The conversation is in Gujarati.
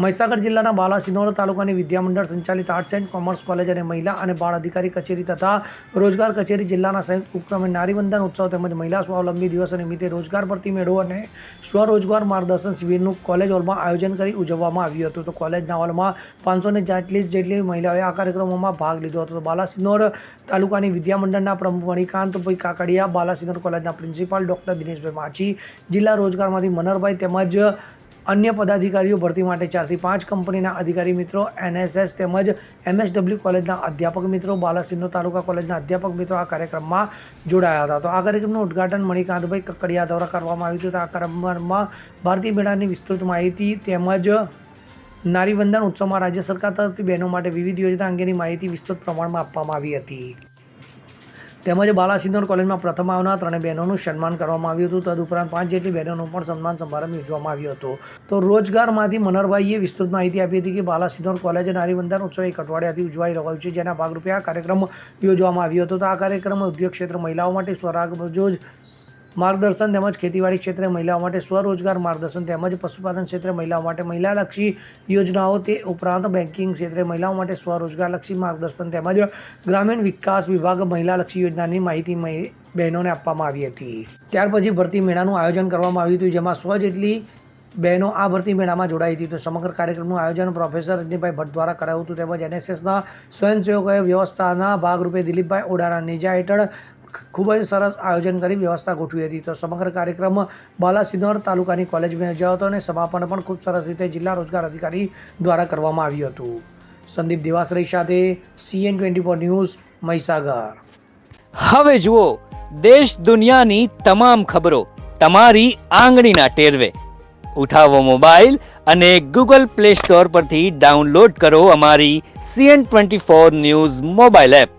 મહીસાગર જિલ્લાના બાલાસિનોર તાલુકાની વિદ્યામંડળ સંચાલિત આર્ટ્સ એન્ડ કોમર્સ કોલેજ અને મહિલા અને બાળ અધિકારી કચેરી તથા રોજગાર કચેરી જિલ્લાના સંયુક્ત ઉપક્રમે નારીવંદન ઉત્સવ તેમજ મહિલા સ્વાવલંબી દિવસ નિમિત્તે રોજગાર ભરતી મેળો અને સ્વરોજગાર માર્ગદર્શન શિબિરનું કોલેજ હોલમાં આયોજન કરી ઉજવવામાં આવ્યું હતું. તો કોલેજના હોલમાં પાંચસો ને જેટલી મહિલાઓએ આ કાર્યક્રમોમાં ભાગ લીધો હતો. બાલાસિનોર તાલુકાની વિદ્યામંડળના પ્રમુખ મણિકાંતભાઈ કાકડિયા બાલાસિનોર કોલેજના પ્રિન્સિપાલ ડૉક્ટર દિનેશભાઈ માછી, જિલ્લા રોજગારમાંથી મનરભાઈ તેમજ અન્ય પદાધિકારીઓ ભરતી માટે ચારથી પાંચ કંપનીના અધિકારી મિત્રો, એનએસએસ તેમજ એમએસડબલ્યુ કોલેજના અધ્યાપક મિત્રો બાલાસિંહનો તાલુકા કોલેજના અધ્યાપક મિત્રો આ કાર્યક્રમમાં જોડાયા હતા. તો આ કાર્યક્રમનું ઉદ્ઘાટન મણિકાંતભાઈ કકડિયા દ્વારા કરવામાં આવ્યું હતું. આ કાર્યક્રમમાં ભારતીય મેળાની વિસ્તૃત માહિતી તેમજ નારીવંદન ઉત્સવમાં રાજ્ય સરકાર તરફથી બહેનો માટે વિવિધ યોજના અંગેની માહિતી વિસ્તૃત પ્રમાણમાં આપવામાં આવી હતી. તેમજ બાલાસિનોર કોલેજમાં પ્રથમ આવનાર ત્રણેય બહેનોનું સન્માન કરવામાં આવ્યું હતું. તદુપરાંત પાંચ જેટલી બહેનોનું પણ સન્માન સમારંભ યોજવામાં આવ્યો હતો. તો રોજગારમાંથી મનરભાઈએ વિસ્તૃત માહિતી આપી હતી કે બાલાસિનોર કોલેજ નારીબંધન ઉત્સવ એક અઠવાડિયાથી ઉજવાઈ રહ્યો છે, જેના ભાગરૂપે આ કાર્યક્રમ યોજવામાં આવ્યો હતો. તો આ કાર્યક્રમ ઉદ્યોગ ક્ષેત્ર મહિલાઓ માટે સ્વરાગરોજ માર્ગદર્શન તેમજ ખેતીવાડી ક્ષેત્રે મહિલાઓ માટે સ્વરોજગાર માર્ગદર્શન તેમજ પશુપાલન ક્ષેત્રે મહિલાઓ માટે મહિલાલક્ષી યોજનાઓ તે ઉપરાંત બેન્કિંગ ક્ષેત્રે મહિલાઓ માટે સ્વરોજગારલક્ષી માર્ગદર્શન તેમજ ગ્રામીણ વિકાસ વિભાગ મહિલાલક્ષી યોજનાની માહિતી મહિ- બહેનોને આપવામાં આવી હતી. ત્યાર પછી ભરતી મેળાનું આયોજન કરવામાં આવ્યું હતું, જેમાં સો જેટલી બહેનો આ ભરતી મેળામાં જોડાઈ હતી. તો સમગ્ર કાર્યક્રમનું આયોજન પ્રોફેસર રજનીભાઈ ભટ્ટ દ્વારા કરાયું હતું. તેમજ એનએસએસના સ્વયંસેવકોએ વ્યવસ્થાના ભાગરૂપે દિલીપભાઈ ઓડાના નેજા હેઠળ ખૂબ જ સરસ આયોજન કરી, વ્યવસ્થા ગોઠવી હતી. તો સમગ્ર કાર્યક્રમ બાલાસિનોર તાલુકાની કોલેજમાં યોજાયો હતો અને સમાપન પણ ખૂબ સરસ રીતે જિલ્લા રોજગાર અધિકારી દ્વારા કરવામાં આવ્યું હતું. સંદીપ દેવાસરી સાથે CN twenty four news Mahisagar. હવે જુઓ, દેશ દુનિયાની તમામ ખબરો તમારી આંગળીના ટેરવે. ઉઠાવો મોબાઈલ અને ગૂગલ પ્લે સ્ટોર પરથી ડાઉનલોડ કરો અમારી CN twenty four news mobile app.